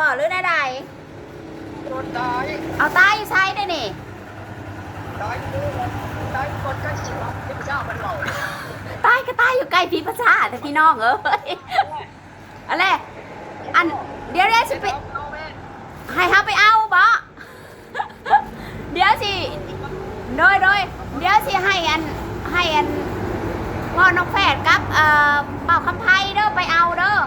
บ่หรือได้ใดคนตายเอาตายอยู่ไซได้นี่ตายดูตายคนใกล้ชิดเราที่พระเจ้ามันหล่อตายก็ตายอยู่ใกล้พี่ประชาแต่พี่น้องเอ้ยอะไรอันเดี๋ยวเดี๋ยวสิไปให้เฮาไปเอาบ่เดี๋ยวสิโดยโดยเดี๋ยวสิให้อันให้อันพ่อน้องแฝดกับเอ่อเป่าคำไพเด้อไปเอาเด้อ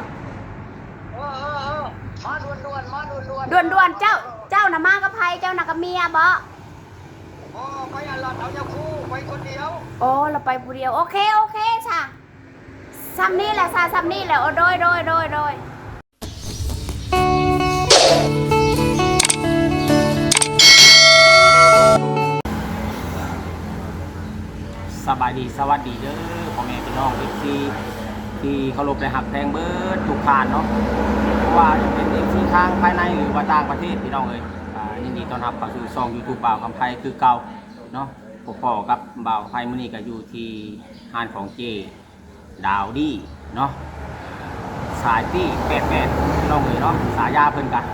มาด่วนด่วนๆมาด่วนด่วนด่วนด่วนๆเจ้า เจ้าน่ะมากับไพเจ้าน่ะกับเมียบ่โอ้ไปอันหลอดเอาเจ้าคู่ไปคนเดียวโอ้เราไปผู้เดียว โอเคโอเคค่ะซ้ำนี่แหละซาซ้ำนี่แหละโอ้โดยโดยโดยโดยสบายดีสวัสดีเด้อพ่อแม่พี่น้องเอฟซี ที่เคารพและหักแพงเบิร์ดทุกผ่านเนาะเพราะว่าจะเป็นเอฟซีทางภายในหรือว่าต่างประเทศพี่น้องเลยอ่ายินดีต้อนรับเข้าสู่ช่องยูทูบบ่าวคำไพคือเก่าเนาะพบพ่อกับบ่าวไพมื้อนี้ก็อยู่ที่ห้านของเจดาวดีเนาะสายที่แปดแปดพี่น้องเลยเนาะสายยาเพิ่นกัน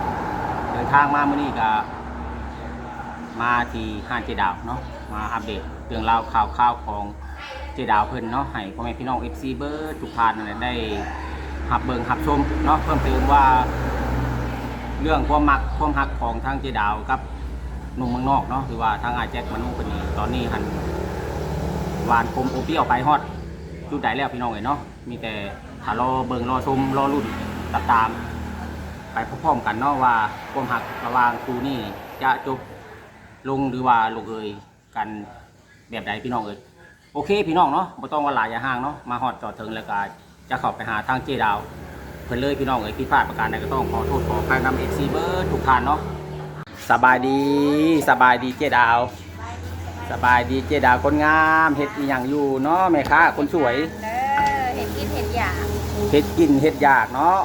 เดินทางมามื้อนี้ก็มาที่ห้างเจดาวเนาะมาอัปเดตเรื่องราวข่าวข่าวของ เจดาวเพิ่นเนาะให้พ่อแม่พี่น้อง FC เบิร์ดทุกท่านนั่นแหละได้หับเบิงหับชมเนาะเพิ่มเติมว่า เรื่องความมักความหักของทางเจดาวกับหนุ่มเมืองนอกเนาะหรือว่าทางอาแจ็คมนุคนนี้ตอนนี้หันหวานคมโอเปี้ยวไปฮอดจุดใดแล้วพี่น้องเอ้ยเนาะมีแต่ถ้ารอเบิงรอชมรอรุ่นติดตามไปพร้อมๆกันเนาะว่าความหักระหว่างครูนี่จะจบลงหรือว่าลงเอยกันแบบใดพี่น้องเอย โอเคพี่น้องเนาะไม่ต้องว่าหลายอย่าห่างเนาะมาฮอดจอดถึงแล้วก็จะเข้าไปหาทางเจดาว เพิ่นเลยพี่น้องเอยผิดพลาดประการใดก็ต้องขอโทษขออภัยนำเอฟซีเบิร์ดทุกท่านเนาะสบายดีสบายดีเจดาว สบายดีเจดาวคนงามเฮ็ดอีหยังอยู่เนาะแม่ค้าคนสวยเด้อเห็นกินเห็นอยากเฮ็ดกินเฮ็ดอยากเนาะ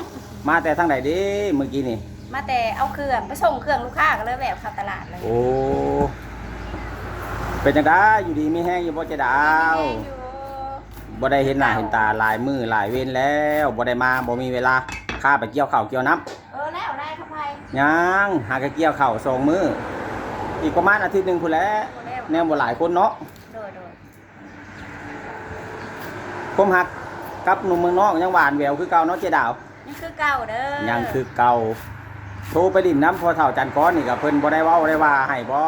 มาแต่ทางไหนเด้เมื่อกี้นี่มาแต่เอาเครื่องไปส่งเครื่องลูกค้าก็เลยแบบเข้าตลาดเลยโอ้ เป็นจังได้อยู่ดีไม่แห้งอยู่บ่เจดาวอยู่บ่ได้เห็นหน้าเห็นตาหลายมือหลายเว้นแล้วบ่ได้มาบ่มีเวลาข้าไปเกี่ยวข้าวเกี่ยวน้เออแล้วได้ครับไพำยังหากะเกี่ยวข้าวสองมืออีกประมาณอาทิตย์หนึงพุ่นแหล้วโอ้แล้วแนวบ่หลายคนเนาะโดยโดยผมหักกับหนุ่มเมืองนอกยังหวานแหววคือเก่าเนาะเจดาวยังคือเก่าเด้อยังคือเก่าโทรไปดินน้ำพอเฒ่าจันก้อนนี่ก็เพิ่นบ่ได้เว้าได้ว่าให้บ่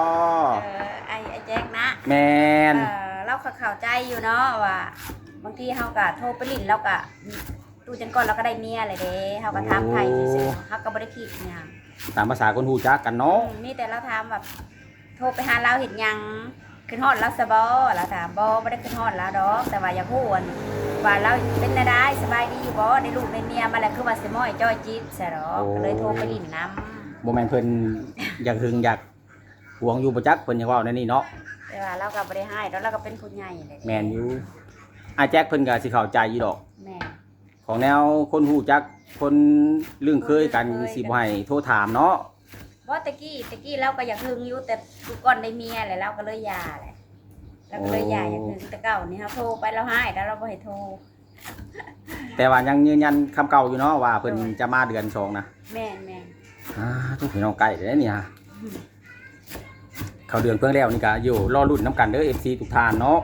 เออไอ้ไอ้แจ็คนะแม่นเออเราก็เข้าใจอยู่เนาะว่าบางทีเฮาก็โทรไปลิ้นเราก็ดูจังก่อนเราก็ได้เมียเลยเด้เฮาก็ถามไผซื่อๆเฮาก็บ่ได้คิดหยังตามภาษาคนฮู้จักกันเนาะอืมมีแต่เราถามแบบโทรไปหาเราเห็นหยังขึ้นฮอดเราสบอเราถามบอไม่ได้ขึ้นฮอดแล้วดอก แต่ว่าอยากพูดว่าเราเป็นนาได้สบายดีอยู่บ่ได้ลูกได้เมียมาแล้วคือว่าสมอยจ้อยจิ๊บใช่หรอกก็เลยโทรไปลิ้นน้บ่แม่นเพิ่นอยากหึงอยากหวงอยู่ประจักเพิ่นอยากเว้าในนี้เนาะำ แต่ว่าเราก็บ่ได้ให้แล้วเราก็เป็นผู้ใหญ่เลยแมนอยู่อาแจ็คเพิ่นก็สิเข้าใจอยู่ดอก แม่ของแนวคนหูจักคนลื่นเคยกันสิบ่ให้โทรถามเนาะว่าตะกี้ตะกี้เราก็อยากหึงอยู่แต่ทุกก่อนได้เมียแหละเราก็เลยหย่าแหละเราก็เลยหย่าอยากหึงแต่เก่านี่เราโทรไปเราให้แล้วเราบ่ให้โทรแต่ว่ายังยืนยันคำเก่าอยู่เนาะว่าเพิ่นจะมาเดือนสองนะแม่นแม่นอ่าทุกพี่น้องใกล้แล้วนี่ฮะ เขาเดือนเพิ่งแล้วนี่ก็อยู่รอรุ่นน้ำกันเด้อ FC ทุกท่านเนาะ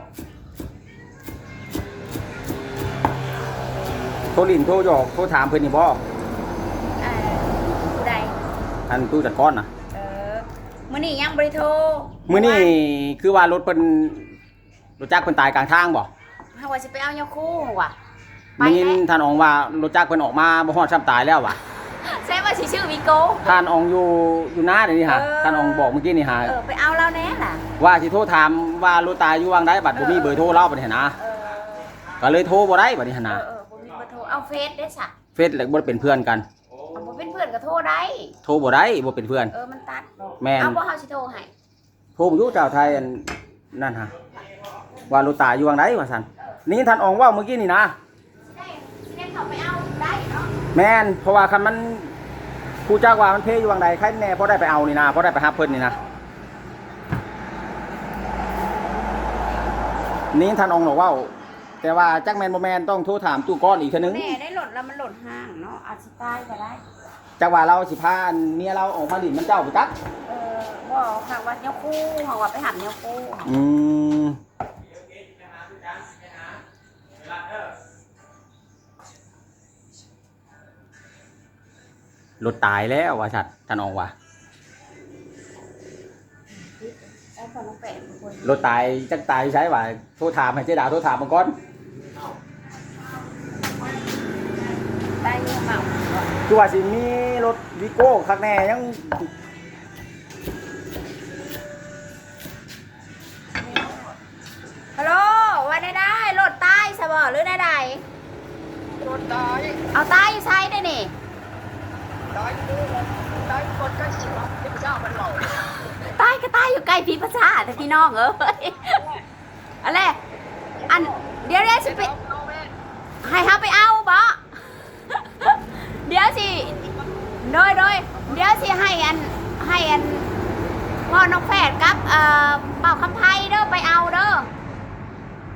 โทรลินโทรหยอกโทรถามเพิ่นนี่บ่อ่าผู้ใดท่านตู้จัดก้อนนะเออมื้อนี้ยังบ่ได้โทรมื้อนี้คือว่ารถเพิ่นรถจักรเพิ่นตายกลางทางบ่เฮาว่าสิไปเอายาคู่ว่ะ ไปมียินไหมท่านอองว่ารถจักรเพิ่นออกมาบ่ฮอดช้ำตายแล้วว่ะ ใช่ว่าสิชื่อวิโก้ท่านอองอยู่อยู่หน้าเดี๋ยวนี้ฮะเออท่านอองบอกเมื่อกี้นี่ฮะเออไปเอาแล้วแน่ล่ะ ว่าสิโทรถามว่ารถตายอยู่วางได้บัดบ่มีเบอร์โทรเราบัดนี้หั้นนะเออก็เลยโทรบ่ได้บัดนี้หั้นเอนะอเออบ่มีเบอร์โทรเอาเฟซได้ซะเฟซแล้วบ่ได้เป็นเพื่อนกัน เอาบ่เป็นเพื่อนก็โทรได้ โทรบ่ได้บ่เป็นเพื่อน เออมันตัด แม่นเอาบ่เฮาสิโทรให้โทรบ่อยู่เจ้าไทยอันนั่นฮะว่ารถตายอยู่วางได้ว่าซั่นนี่ท่านอองเว่าเมื่อกี้นี่นะได้สิได้เข้าไปเอาได้เนาะ แม่นเพราะว่าคันมันผู้จ้างว่ามันเพอยู่วางใดใครแน่พอได้ไปเอานี่นะพอได้ไปหาเพิ่นนี่นะนี่ท่านอองบอกว่า แต่ว่าจักแมนบ่แมนต้องโทรถามตู้ก้อนอีกเทื่อนึงแม่ได้หลดแล้วมันหลดห้างเนาะอาจสิตายก็ได้จักว่าเราสิพาเมียเราออกมาดินมันเจ้าไปจักเออบ่หากว่าเนี้ยคู่หากว่าไปหับเนี้ยคู่อืม รถตายแล้วว่าชัดท่านอองว่าไอ้คนน้องแปะเป็นคนรถตายจักตายใช้ว่าโทรถามให้เจ๊ดาวโทรถามมันก่อนได้เงินเมาคือว่าสิมีรถวิโก้คักแน่ยังฮัลโหลว่าได้ได้หลดตายซะบ่หรือได้ใดโดนตายเอาตายอยู่ใช้ได้นี่ ตายดูตายคนก็ชิวพระเจ้ามันหล่อตายก็ตายอยู่ใกล้พี่ประชาแต่พี่น้องเอ้ยอะไรอันเดี๋ยวเดี๋ยวสิไปเอาแม่ให้เขาไปเอาบ่เดี๋ยวสิโดยโดยเดี๋ยวสิให้อันให้อันพ่อน้องแฝดกับเอ่อเป่าคำไพเด้อไปเอาเด้อ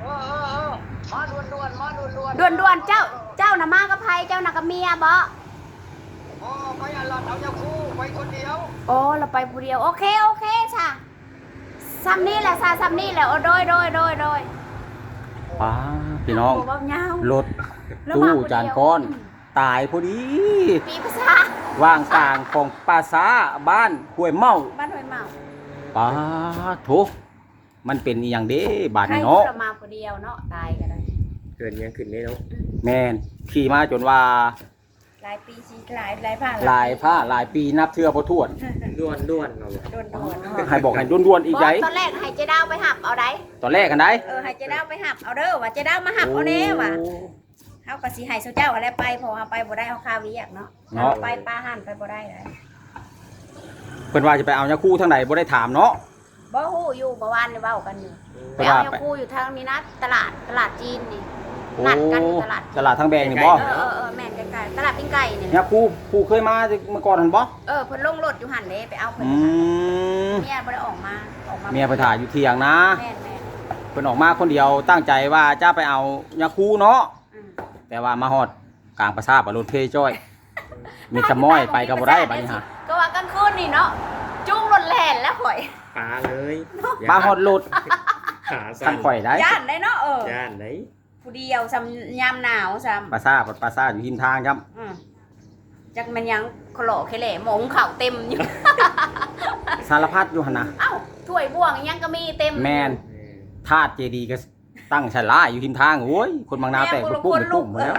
เออเออเออมาด่วนด่วนๆมาด่วนด่วนด่วนด่วนๆเจ้าเจ้าน่ะมากับไพเจ้าน่ะกับเมียบ่ โอ้ไปอันหลัดเอาเจ้าคู่ไปคนเดียวโอ้เราไปผู้เดียวโอเคโอเคช่ะซ้ำนี่แหละซาซ้ำนี่แหละโอ้โดยโดยโดยโดยป้าพี่น้องโบ่เงา รถแล้วตู้มาผู้เดียว จานก้อน ตายพอดี ปีประชาว่างกลางของปราสาบ้านห้วยเมาบ้านห้วยเมาป้าทุมันเป็นอหย่างเด้บาดใครนี้เนาะ เรามาผู้เดียวเนาะตายกันเลยเกินยังขึ้นได้แล้วแมนขี่มาจนว่าห ลายปีชีหลายหลายผ่านหลายผ้าหลายปีนับเทือพอทวนด้วนด้วนเราบอกโดนโดนให้บอกให้ด้วนๆอีกไดตอนแรกให้เจดาวไปหับเอาได้ตอนแรกกันได้เออให้เจดาวไปหับเอาเด้อว่าเจดาวมาหับเอาแน่ว่ะเฮาก็สิให้สุเจ้าอะไรไปเพอเฮาไปบ่ได้เฮาคาเวียกเนาะเฮาไปปลาหั่นไปบ่ได้เลยเพิ่นว่าจะไปเอายาคู่ทางไหนบ่ได้ถามเนาะบ่ฮู้อยู่บ่วานนี่เว้ากันอยู่ไปเพิ่นเอาว่าเนื้อไปคู่อยู่ทางนี้นะตลาดตลาดจีนนี่โอ้ นัดกันอยู่ตลาดตลาดทางแบงนี่บ่เออเออเออแม่นใกล้ๆตลาดปิ้งไก่นี่ยาคู่ผู้เคยมาเมื่อก่อนหั่นบ่เออเพิ่นลงรถอยู่หั่นเด้ไปเอาเพิ่นอืมเมียบ่ได้ออกมาออกมาเมียไปถ่ายอยู่เที่ยงนะแม่นแม่นเพิ่นออกมาคนเดียวตั้งใจว่าจะไปเอายาคู่เนาะอืมแต่ว่ามาฮอดกลางประสาทบรถเพจ้อย มีขะม้อยไปก็บ่ได้บัดนี้ฮะก็ว่ากลางคืนนี่เนาะจุ้งรถแล่นแล้วข่อย ปลาเลยมาฮอดรถขาคัสั่นนข่อยได้ย่านได้เนาะเออย่านไหน ผู้เดียวซ้ำยามหนาวซ้ำประสาทประสาทอยู่ทิมทางครับอืมจักมันยังโคโลเคเล่หมงเข่าเต็มอยู่ สารพัดอยู่หั่นนะเอ้าถ้วยบ่วงยังก็มีเต็มแมนธาตุเจดีย์ก็ตั้งฉลาอยู่ทิมทางโอ้ยคนบางนาแตกเป็นปุ้มเป็นปุ้มหมดแล้ว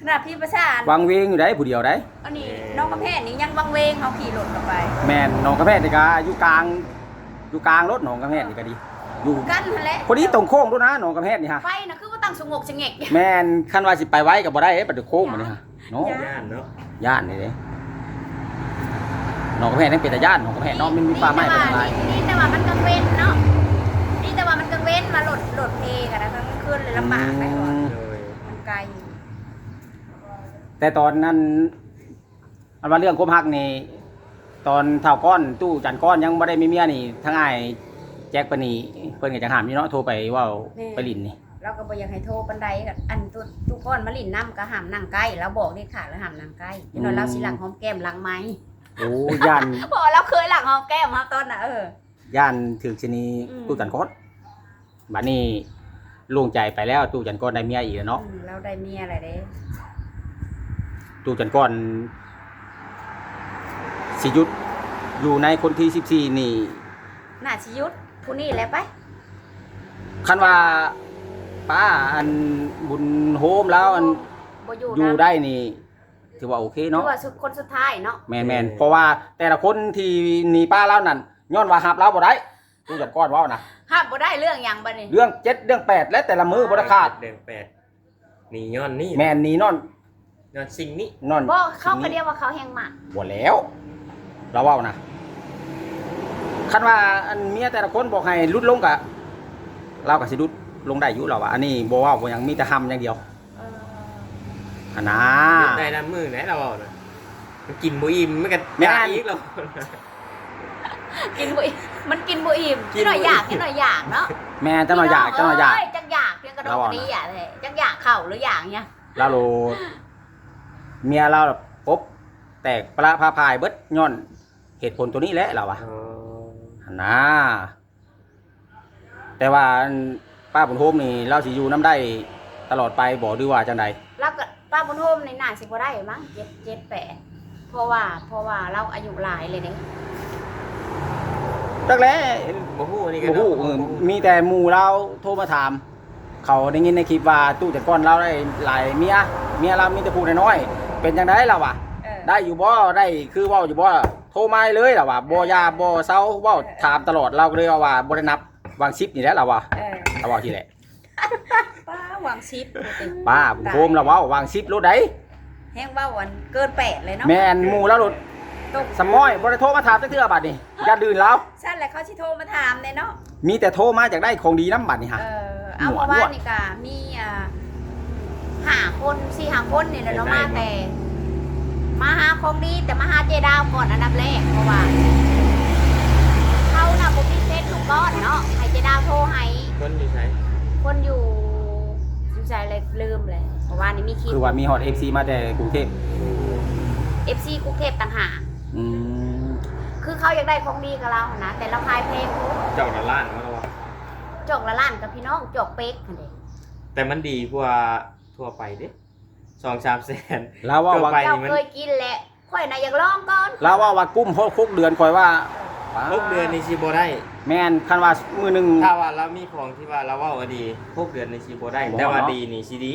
ขนาดพี่ประชาวางเวงอยู่ได้ผู้เดียวได้ อันนี้น้องประเภทนี้ยังวังเวงเขาขี่รถออกไป แมนหนองกระแพทนี่ก็อยู่กลางอยู่กลางรถหนองกระแพทนี่ก็ดี อยู่กันนั่นแหละพอดีตรงโค้งด้วยนะหนองกระแพทนี่ฮะไฟนะคือว่าตั้งสงบสงเงกแมนคันว่าสิไปไว้ก็บ่ได้เอ้ปัดโค้งมานี่ฮะเนาะย่านเนาะย่านนี่เด้หนองกระแพทนั่นเป็นแต่ย่านหนองกระแพทเนาะมันมีป่าไม้เป็นอะไรนี่แต่ว่ามันกังเว้นเนาะนี่แต่ว่ามันกังเว้นมาโหลดโหลดเพลงกันนะกลางคืนเลยลำบากไปก่อนเลยมันไกลแต่ตอนนั้นอันว่าเรื่องความฮักนี่ตอนเท่าก้อนตู้จันก้อนยังไม่ได้มีเมียนี่ทั้งอ้าย แจ็คปานนีเพิ่นก็จังหามอยู่เนาะโทรไปเว่าไปลินนี่เราก็บ่อยากให้โทรปันไดกับอันตุทุกคนมาลินน้ำก็ห้ามนั่งใกล้แล้วบอกนี่ค่ะแล้วห้ามนั่งใกล้พี่น้อยเราสิหลังหอมแก้มหลังไม้โอ้ย่านพอเราเคยหลังหอมแก้มมาตอนน่ะเออ ย่านถึกชนีอืม ตู้จันก้อนบัดนี้โล่งใจไปแล้วตู้จันก้อนได้เมียอีกแล้วเนาะอืมเราได้เมียอะไรเด้ตู้จันก้อนสิหยุดอยู่ในคนที่14นี่น่าชิยุทธ ผู้นี้แหละไป คันว่าป้าอันบุญโฮมแล้วอันบ่อยู่อยู่นะได้นี่ถือว่าโอเคถืเนาะอว่าสุดคนสุดท้ายเนาะ แมนแมนเพราะว่าแต่ละคนที่หนีป้าเล่านั่นย้อนว่าหับเล่าบ่ได้ตู้จัดก้อนเว่านะห้ามบ่ได้เรื่องหยังบัดนี้ เรื่องเจ็ดเรื่องแปดและแต่ละมือบ่ได้ขาดเดือนแปดนี่ย้อนนี่แมนหนีนอนย้อนสิ่งนี้นอนบ่เขาก็เรียกว่าเขาแหงหมากบ่แล้ว เราเว้านะ คันว่าอันเมียแต่ละคนบอกให้ลุดลงกะเราก็สิลุดลงได้อยู่เราว่าอันนี้บ่เว้าบ่หยังมีแต่ห้ำอย่างเดียวเอออันนะเดือนได้น้ำมือไหนเราเอาน่ะมันกินบุอิ่มมันกันแม่นยาอีกเรากินบ่อิ่มมันกินบ่อิ่มกินหน่อยอยากกินหน่อยอยากเนาะแม่จังหน่อยอยากจังหน่อยอยากเจังอยากเพียงกระโดเราดอะดีอะเลยจังอยากเข่าหรืออยากเนี่ยเราโลเมียเราแบบปุ๊บแตกปลาพาพายเบิดย้อนเหตุผลตัวนี้แหละเราอะอ๋อหั่ นนะแต่ว่าอันป้าบุญโฮมนี่เราสิอยู่น้ำได้ตลอดไปบ่หรือว่าจังใดแล้วก็ป้าบุญโฮมในหน้าสิบ่ได้มั้งเจ็ดเจ็ดแปดเพราะว่าเพราะว่าเราอายุหลายเลยเนี่ยจักแล้บ่ฮู้นี่กัโอ้นโหเนาะเออมีแต่หมู่เราโทรมาถาม เขาได้ยินในคลิปว่าตู้แต่ก่อนเราได้หลายเมียเมียเรามีแต่ผู้น้อยๆเป็นจังไดเราวะเออได้อยู่บ่ได้คือเว้าอยู่บ่ โทรมาเลยล่ะว่าบ่ยาบ่เซาเว้าถามตลอดเราก็เลยว่าว่าบ่ได้นับวางชิปนี่แหละล่ะว่าเออเราว่าที่แหละป้าวางชิปปกติป้าผมโทรมเราเว้าวางชิปรถได้แห้งว่าวันเกินแปดเลยเนาะแม่นหมู่แล้วรถตกสมอยบ่ได้โทรมาถามจักเทื่อบัดนี้อย่าดื่นแล้วใช่แหละเขาชิโทรมาถามเลยเนาะมีแต่โทรมาจากได้ของดีน้ำบัดนี่ฮะ เออเอาหมวด เมื่อวานนี่กะมีอ่าห้าคนสี่ห้าคนนี่แหละเนาะมาแต่ มาหาของดีแต่มาหาเจดาวก่อนอันดับแรกเพราะว่าเขาน่ะผมมีเฟซถูกก้อนเนาะให้เจดาวโทรให้คนอยู่ไสคนอยู่อยู่ใจเลยลืมเลยเพราะว่านี่มีคลิป คือว่ามีฮอต FC มาแต่กรุงเทพเอฟซีกรุงเทพต่างหากอืมคือเขาอยากได้ของดีกับเรานะแต่เราขายเพลงเจ้าละล้านมาแล้ววะจกละล้านกับพี่น้องจกเป๊กกันเด็แต่มันดีกว่าทั่วไปเด้ 2-3แสนแล้วว่าว่า ไปเจ้านี่มันเคยกินแหละค่อยนะอยากลองก่อนแล้วว่าว่ากุ้มหกเดือนคอยว่าหกเดือนนี่สิบ่ได้ แม่นคันว่ามือหนึง ถ้าว่าเรามีของที่ว่าเราเว่าว่าดีหกเดือนนี่สิบ่ได้ บ่แต่ว่าเนาะ ดีนี่สิดี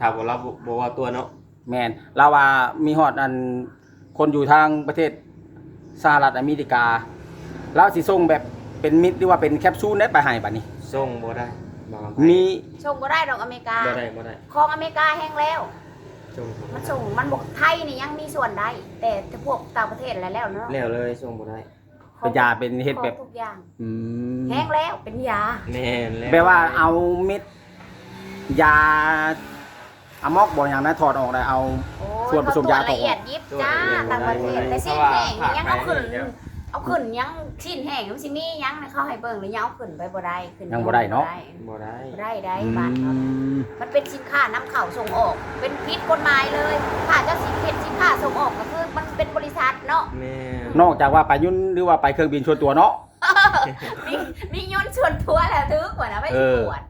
ถ้าบ่เราบ่บ่ว่าตัวเนาะแมนลาวามีฮอดอันคนอยู่ทางประเทศสหรัฐอเมริกา แล้วสิส่งแบบเป็นมิตรหรือว่าเป็นแคปซูลได้ไปให้บัดนี้ ส่งบ่ได้บาง มีชงก็ได้ดอกอเมริกา บ่ได้บ่ได้ของอเมริกาแห้งแล้ว ส่งมันส่งมันบอกไทยนี่ยังมีส่วนได้ แต่ถ้าพวกต่างประเทศอะไรแล้วเนาะแล้วเลยส่งบ่ได้เป็นยาเป็นเฮ็ดแบบของทุกอย่างอืมแห้งแล้วเป็นยา แม่นแล้วแปลว่าเอาเม็ด ยาอะมอกบ่อย่างนั้นถอดออกได้เอา โอ้ส่วนผสมยาเขตรวจละเอียดยิบจ้าต่างประเทศแต่สิ้นแห้งนี่ยังเอาขึ้น เอาขึ้นยังสิ้นแห้งมันสิมียังนะเขาให้เบิ่งหรือยังเอาขึ้นไปบ่ได้ขึ้นยังบ่ได้เนาะ บ่ได้บ่ได้ได้อืบ้านเขานะมมันเป็นสินค้านำเข้าส่งออก เป็นพิษกฎหมายเลยถ้าเจ้าสิเป็นสินค้าส่งออกก็คือมันเป็นบริษัทเนาะแม่นนอกจากว่าไปยุ่นหรือว่าไปเครื่องบินชวนตัวเนาะมีมียนต์ส่วนตัวแล้วถือกว่านะไม่เอสิอปวด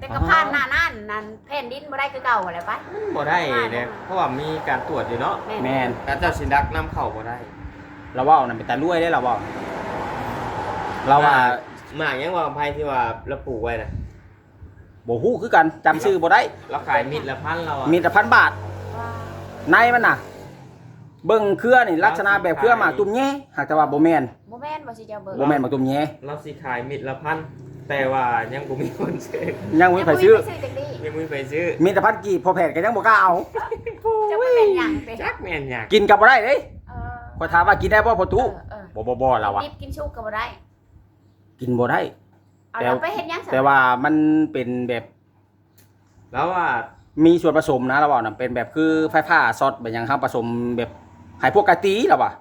แต่กระพานหน้านั่นนั่นแผ่นดินบ่ได้คือเก่าอะไรไปบ่ได้เด้เพราะว่ามีการตรวจอยู่เนาะแมนแล้วเจ้าสิดักนํเข้าบ่ได้ เราว่านั่นเป็นตาลุยได้เราว่าเราว่าหมากยังว่าไผที่ว่าเราปลูกไว้น่ะบ่ฮู้คือกันจำชื่อบ่ได้ เราขายมิตรละพันเราอะมีแต่พันบาทในมันน่ะ เบิ่งเครือนี่ลักษณะแบบเครือหมากตุ่มแย่หากแต่ว่าบ่แม่นบ่แม่นบ่สิเจ้าเบิ่งบ่แม่นหมากตุ่มแย่เราสิขายมิตรละพันแต่ว่ายังบ่มีคนซื้อยังบ่มีไผซื้อยังบ่มีไผซื้อจังดี้ยังบ่มีไปซื้อมีแต่พันกีบพอแผดก็ยังบ่กล้าเอาจะบ่เป็นหยังเป็นจักแม่นหยังกินกับบ่ได้เด้ เออขอยถามว่ากินได้บ่พอเอตุอเออบ่บ่บ่เราอะดิบกินชุกก็บ่ได้ กินบ่ได้ เอาแต่เราไปเฮ็ดหยังซะแต่ว่ามันเป็นแบบแล้วว่ามีส่วนผสมนะเราบอกนะเป็นแบบคือไฟฟ้าซอสแบบหยังครับผสมแบบให้พวกไก่ตีเราว่ะ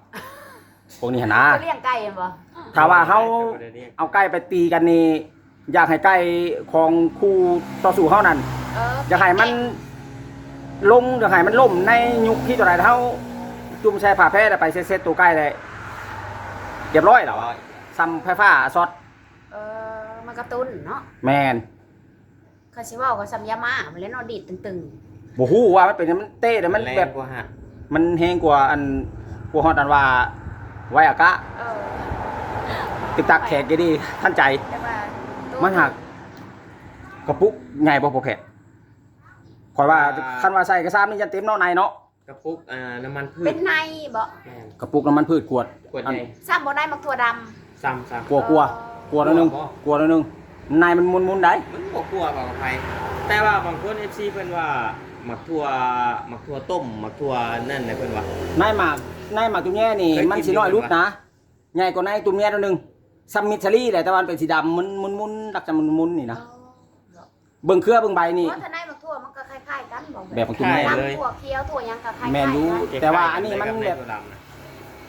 พวกนี้หั่นนะเขาเลี้ยงไก่แม่นบ่ถ้าว่าเฮาบ่ได้เรียกเอาไก่ไปตีกันนี่อยากให้ไก่ของคู่ต่อสู้เฮานั่นเอออยากให้มันลงอยากให้มันล่มในยุคที่ตัวไหนเฮา จุ่มใช้ผ้าแพร่แล้วไปเซ็ตๆตัวไก่ได้เรียบร้อยแล้วอะซ้ำไฟฟ้าซอสเออมันกระตุ้นเนาะแมนเขาสิเว้าก็สัมยามามันเล่นเนาะดีดตึงบ่ฮู้ว่ามันเป็นมันเต้แต่มันแรงแบบกว่าหัดมันแฮงกว่าอันกว่าฮอดอันว่าไวอากะๆเออติดตักแขกก็ดีท่านใจแต่ว่าตัวมันหักกระปุกใหญ่บ่พอแผดข่อยว่าคันว่าใส่กระซ้ำนี่จะเต็มเนาะในเนาะ กระปุกอ่าน้ำมันพืเป็ชนในบ่แม่นกระปุกน้ำมันพืชขวดขวดอันใหญ่ซ้ำบ่ได้มักถั่วดำซ้ำซ้ำกลัวกลัวกลัวแล้วนึงกลัวแล้วนึงในมันมุนๆได้มันบ่กลัวเปล่ากับไผแต่ว่าบางคน FC เพิ่นว่าหมักทั่วหมักทั่วต้มหมักทั่วนั่นนะเพิ่นว่าในหมากในหมากตุ้มแย่นี่เคยกิน มันสิน้อยอยู่รุดนะใหญ่กว่าในตุ้มแย่ตัวนึงซัมมิชลี่แหละแต่ว่ามันเป็นสีดำมันมุนๆลักษณะมุนๆนี่นะเบิ่งเครือเบิ่งใบนี่ เพราะถ้าในมักถั่วมั แบบของตุ้มแย่น้ำถั่วเคี้ยวถั่วหยังก็คล้ายๆแม่นรู้กันแต่ว่าอันนี้มันแบบถั่วดำนะ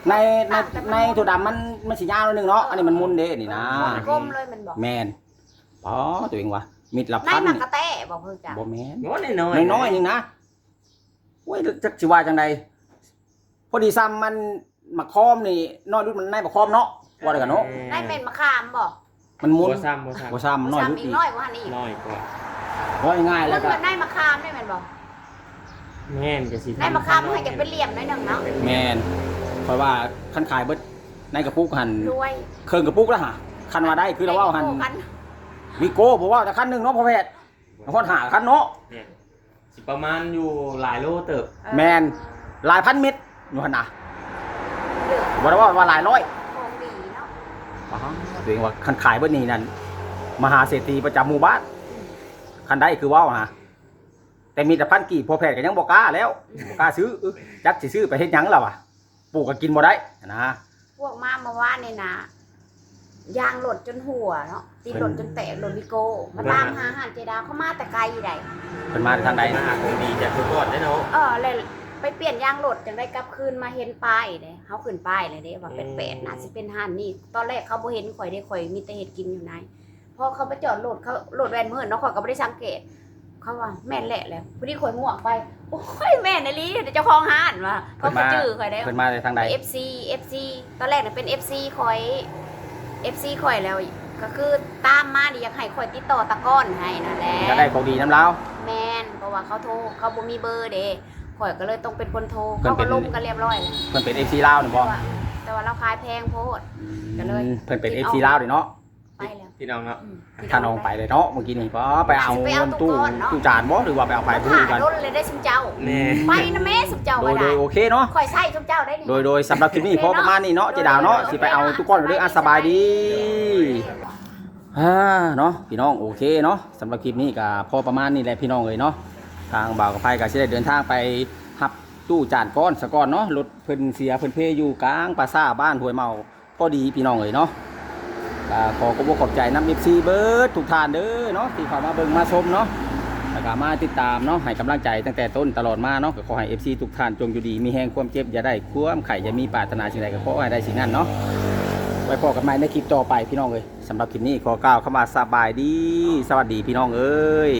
ในในในถั่วดำมันมันสียาวนิดนึงเนาะอันนี้มันมุนเด้นี่นะกลมเลยมันบอกแมนอ๋อตัวเองวะมิดละในพันมันกระแตบอกเพิ่งจ้ะบ่แมนน้อยน้อยน้อยๆนึงนะโอ้ยจักสิว่าจังใดพอดีซ้ำมันมะคอมนี่น้อยรุ่นมันในมะคอมเนาะว่าได้กันเนาะในเป็นมะขามบอกมันมุนบ่ซ้ำบ่ซ้ำบ่ซ้ำน้อยซ้ำรุ่นอีอีกกน้อยกว่านี้อีกน้อยกว่า ร้อยง่ายมัแล้วนก็เหมือนในมะขามได้แมันบอกแม่นก็สิในมะขามมันให้กันเป็นเหลี่ยมหน้อยหนึ่งเนาะแมนเพราะว่าคันขายเบิดในกระปุกหันรวยเครื่องกระปุกแล้วฮะคันว่าได้คือเราว่าหันโกันวิโก้บอกว่าแต่คันหนึงเนาะพ่อแพทย์บางคนหาคันเนาะเนี่ยสิประมาณอยู่หลายโลเติบแมนหลายพันเม็ดอยู่หั่นน่ะเหลือบ่ได้ว่าว่าหลายร้อยของดีเนาะ ตัวเองว่าคันขายเบิดนี้นั่นมหาเศรษฐีประจำหมู่บ้าน คันได้คือว่าวฮะแต่มีแต่พันกี่พ่อแพทย์ก็ยังบ่กล้าแล้วบ่กล้าซื้อเออจักสิซื้อไปเฮ็ดหยังล่ะวะปลูกก็กินบ่ได้นะ พวกมาเมื่อวานนี่นะยางหล่นจนหัวเนาะตีหล่นจนแตกหล่นวิโก้มาตามหาอาหารเจดาวเขามาแต่ไกลใดเพิ่นมาทางใดมาหาของดีจากทุกคนได้เนาะ เออเลยไปเปลี่ยนยางรถจังได้กลับคืนมาเห็นป้ายเลยเขาขึ้นป้ายเลยเด้ว่าเป็นแปดน่าสิเป็นห้านนี่ตอนแรกเขาบ่เห็นข่อยได้ข่อยมีแต่เห็ดกินอยู่ไหน พอเขาไปจอดรถเขารถแวนเมื่อเนาะข่อยก็ไม่ได้สังเกต เขาว่าแม่นแหละแหล้วพอดีข่อยง่วงไป โอ้ยแม่นไอ้ลีเดี๋ยวเจ้าของห้านว่ะเขาก็จื้อข่อยได้ เพิ่นมาทางใด FC FC ตอนแรกเนี่ยเป็น FC ข่อย FC ข่อยแล้ว ก็คือตามมาดิอยากให้ข่อยติดต่อตะก้อนให้นั่นแหละก็ได้ของดีน้ำเล้าวแมนเพราะว่าเขาโทรเขาบ่มีเบอร์เด้ข่อยก็เลยต้องเป็นคนโทรเพิ่นเขาเป็ก็นลงกันเรียบร้อยแล้วเพิ่นเป็น FC ลาวนี่แต่บ่ว่าแต่ว่าเราขายแพงโพดก็เลยเพิ่นเป็น FC ลาวนี่เนาะ ไปแล้ว พี่น้องเนาะอืมถ้าน้องไปเลยเนาะเมื่อกี้นี่บ่ไปเอาไปเอาตู้ตู้ก่อนเนาะ ตู้จานบ่หรือว่าไปเอาไปไปผู้ผ่ากัน รถเลยได้สุมเจ้าแน่ไปนะแม่สุมเจ้าโดก็ยโดได้ยโอเคเนาะข่อยใส่สุมเจ้าได้นี่โดยโดยสำหรับคลิปนี้พอประมาณนี้เนาะเจดาวเนาะสิไปเอาทุกคนเรื่องอะสบายดีอ่าเนาะพี่น้องโอเคเนาะสำหรับคลิปนี้ก็พอประมาณนี้แหละพี่น้องเอ้ยเนาะทางบ่าวกับไผก็สิได้เดินทางไปหับตู้จานก้อนสะก้อนเนาะรถเพิ่นเสียเพิ่นเพอยู่กลางปราสาทบ้านห้วยเมาพอดีพี่น้องเอ้ยเนาะ ก็ขอขอบคุณขอบใจน้ำเอฟซีเบิร์ดทุกท่านเด้อเนาะที่เข้ามาเบิ่งมาชมเนาะแล้วก็มาติดตามเนาะให้กำลังใจตั้งแต่ต้นตลอดมาเนาะก็ขอให้ FC ทุกท่านจงอยู่ดีมีแห้งความเจ็บอย่าได้ความไข่อย่ามีปรารถนาสิ่งใดก็ขอให้ได้สิ่งนั้นเนาะไว้พอกันใหม่ในคลิปต่อไปพี่น้องเอ้ยสำหรับคลิปนี้ขอกล่าวเข้ามาสบายดี สวัสดีพี่น้องเอ้ย